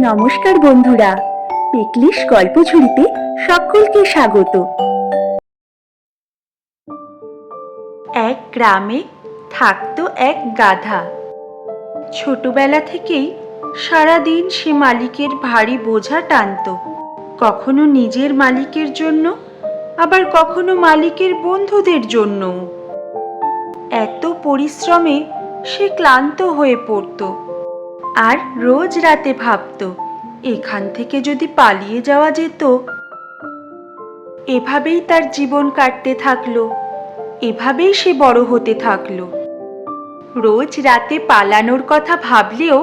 নমস্কার বন্ধুরা, পিকলিশ গল্প ঝুড়িতে সকলকে স্বাগত। এক গ্রামে থাকতো এক গাধা। ছোটবেলা থেকেই সারাদিন সে মালিকের ভারী বোঝা টানতো। কখনো নিজের মালিকের জন্য, আবার কখনো মালিকের বন্ধুদের জন্য এত পরিশ্রমে সে ক্লান্ত হয়ে পড়তো। আর রোজ রাতে ভাবতো, এখান থেকে যদি পালিয়ে যাওয়া যেত। এভাবেই তার জীবন কাটতে থাকল, এভাবেই সে বড় হতে থাকল। রোজ রাতে পালানোর কথা ভাবলেও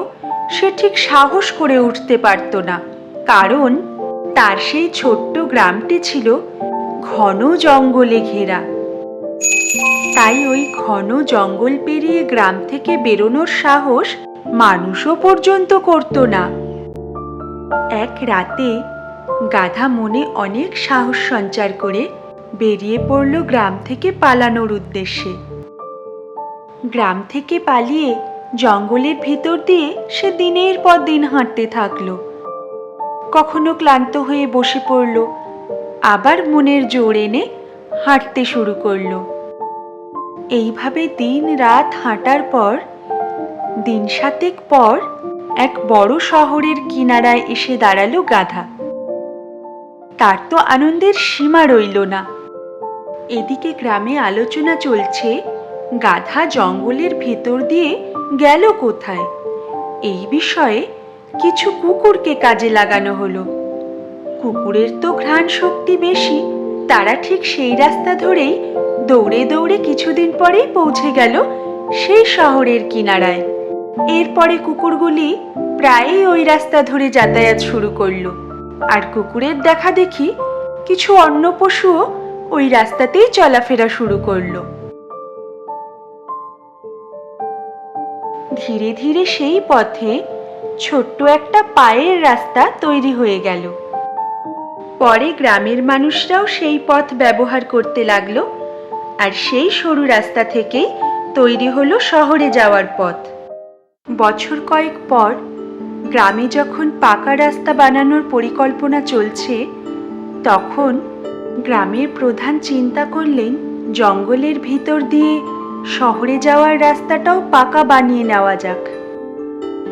সে ঠিক সাহস করে উঠতে পারত না, কারণ তার সেই ছোট্ট গ্রামটি ছিল ঘন জঙ্গলে ঘেরা। তাই ওই ঘন জঙ্গল পেরিয়ে গ্রাম থেকে বেরোনোর সাহস মানুষও পর্যন্ত করতো না। এক রাতে গাধা মনে অনেক সাহস সঞ্চার করে বেরিয়ে পড়ল গ্রাম থেকে পালানোর উদ্দেশ্যে। গ্রাম থেকে পালিয়ে জঙ্গলের ভিতর দিয়ে সে দিনের পর দিন হাঁটতে থাকল। কখনো ক্লান্ত হয়ে বসে পড়ল, আবার মনের জোর এনে হাঁটতে শুরু করল। এইভাবে দিন রাত হাঁটার পর দিন সাতেক পর এক বড় শহরের কিনারায় এসে দাঁড়াল গাধা। তার তো আনন্দের সীমা রইল না। এদিকে গ্রামে আলোচনা চলছে, গাধা জঙ্গলের ভেতর দিয়ে গেল কোথায়? এই বিষয়ে কিছু কুকুরকে কাজে লাগানো হলো। কুকুরের তো ঘ্রাণ শক্তি বেশি, তারা ঠিক সেই রাস্তা ধরেই দৌড়ে দৌড়ে কিছুদিন পরেই পৌঁছে গেল সেই শহরের কিনারায়। এরপরে কুকুরগুলি প্রায়ই ওই রাস্তা ধরে যাতায়াত শুরু করল। আর কুকুরের দেখা দেখি কিছু অন্য পশুও ওই রাস্তাতেই চলাফেরা শুরু করল। ধীরে ধীরে সেই পথে ছোট্ট একটা পায়ের রাস্তা তৈরি হয়ে গেল। পরে গ্রামের মানুষরাও সেই পথ ব্যবহার করতে লাগল আর সেই সরু রাস্তা থেকেই তৈরি হলো শহরে যাওয়ার পথ। বছর কয়েক পর গ্রামে যখন পাকা রাস্তা বানানোর পরিকল্পনা চলছে, তখন গ্রামের প্রধান চিন্তা করলেন জঙ্গলের ভিতর দিয়ে শহরে যাওয়ার রাস্তাটাও পাকা বানিয়ে নেওয়া যাক।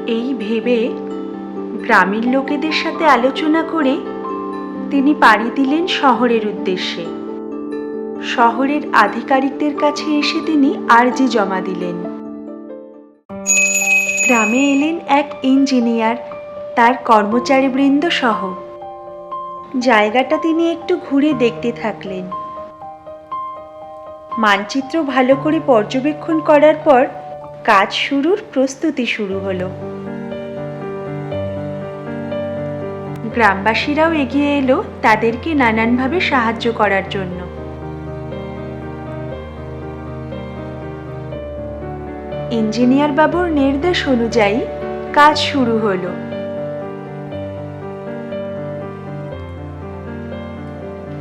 এই ভেবে গ্রামের লোকেদের সাথে আলোচনা করে তিনি পাড়ি দিলেন শহরের উদ্দেশ্যে। শহরের আধিকারিকদের কাছে এসে তিনি আর্জি জমা দিলেন। গ্রামে এলেন এক ইঞ্জিনিয়ার, তার কর্মচারীবৃন্দ সহ জায়গাটা তিনি একটু ঘুরে দেখতে থাকলেন। মানচিত্র ভালো করে পর্যবেক্ষণ করার পর কাজ শুরুর প্রস্তুতি শুরু হলো। গ্রামবাসীরাও এগিয়ে এলো তাদেরকে নানানভাবে সাহায্য করার জন্য। ইঞ্জিনিয়ার বাবুর নির্দেশ অনুযায়ী কাজ শুরু হলো।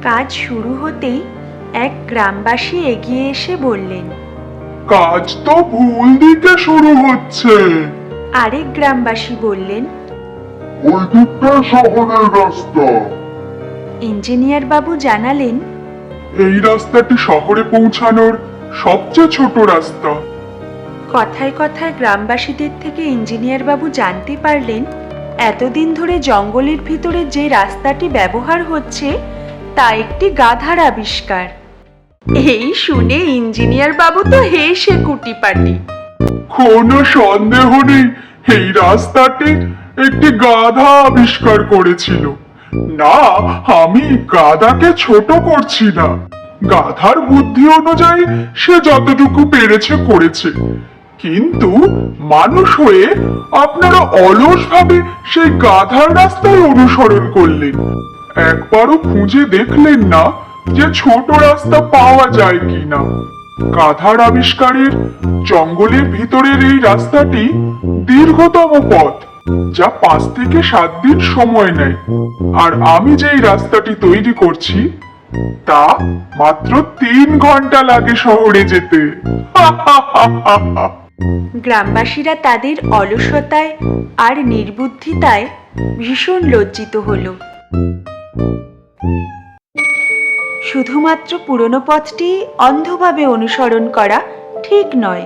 কাজ শুরু হতেই এক গ্রামবাসী এগিয়ে এসে বললেন কাজ তো ভুল দিকে শুরু হচ্ছে। আরেক গ্রামবাসী বললেন ওই দিকটা শহরের রাস্তা। ইঞ্জিনিয়ার বাবু জানালেন এই রাস্তাটি শহরে পৌঁছানোর সবচেয়ে ছোট রাস্তা। কথায় কথায় গ্রামবাসীদের থেকে ইঞ্জিনিয়ার বাবু জানতে পারলেন, এতদিন ধরে জঙ্গলের ভিতরে যে রাস্তাটি ব্যবহার হচ্ছে, তা একটি গাধার আবিষ্কার। এই শুনে ইঞ্জিনিয়ার বাবু তো হেসে কুটিপাটি। কোনো সন্দেহ নেই, এই রাস্তাটি একটি গাধা আবিষ্কার করেছিল। না, আমি গাধাকে ছোট করছি না। গাধার বুদ্ধি অনুযায়ী সে যতটুকু পেরেছে করেছে। কিন্তু মানুষ হয়ে আপনারা অলস ভাবে সেই গাধার রাস্তায় অনুসরণ করলেন। একবারও খুঁজে দেখলেন না যে ছোট রাস্তা পাওয়া যায় কিনা। গাধার আবিষ্কারের জঙ্গলের ভিতরের এই রাস্তাটি দীর্ঘতম পথ, যা পাঁচ থেকে সাত দিন সময় নেয়। আর আমি যেই রাস্তাটি তৈরি করছি, তা মাত্র তিন ঘণ্টা লাগে শহরে যেতে। গ্রামবাসীরা তাদের অলসতায় আর নির্বুদ্ধিতায় ভীষণ লজ্জিত হলো। শুধুমাত্র পুরনো পথটি অন্ধভাবে অনুসরণ করা ঠিক নয়।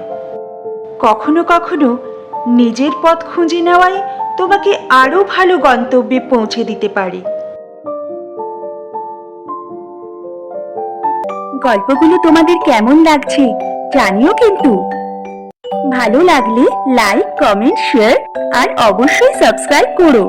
কখনো কখনো নিজের পথ খুঁজে নেওয়াই তোমাকে আরও ভালো গন্তব্যে পৌঁছে দিতে পারে। গল্পগুলো তোমাদের কেমন লাগছে জানিও কিন্তু। ভালো লাগলে লাইক কমেন্ট শেয়ার আর অবশ্যই সাবস্ক্রাইব করো।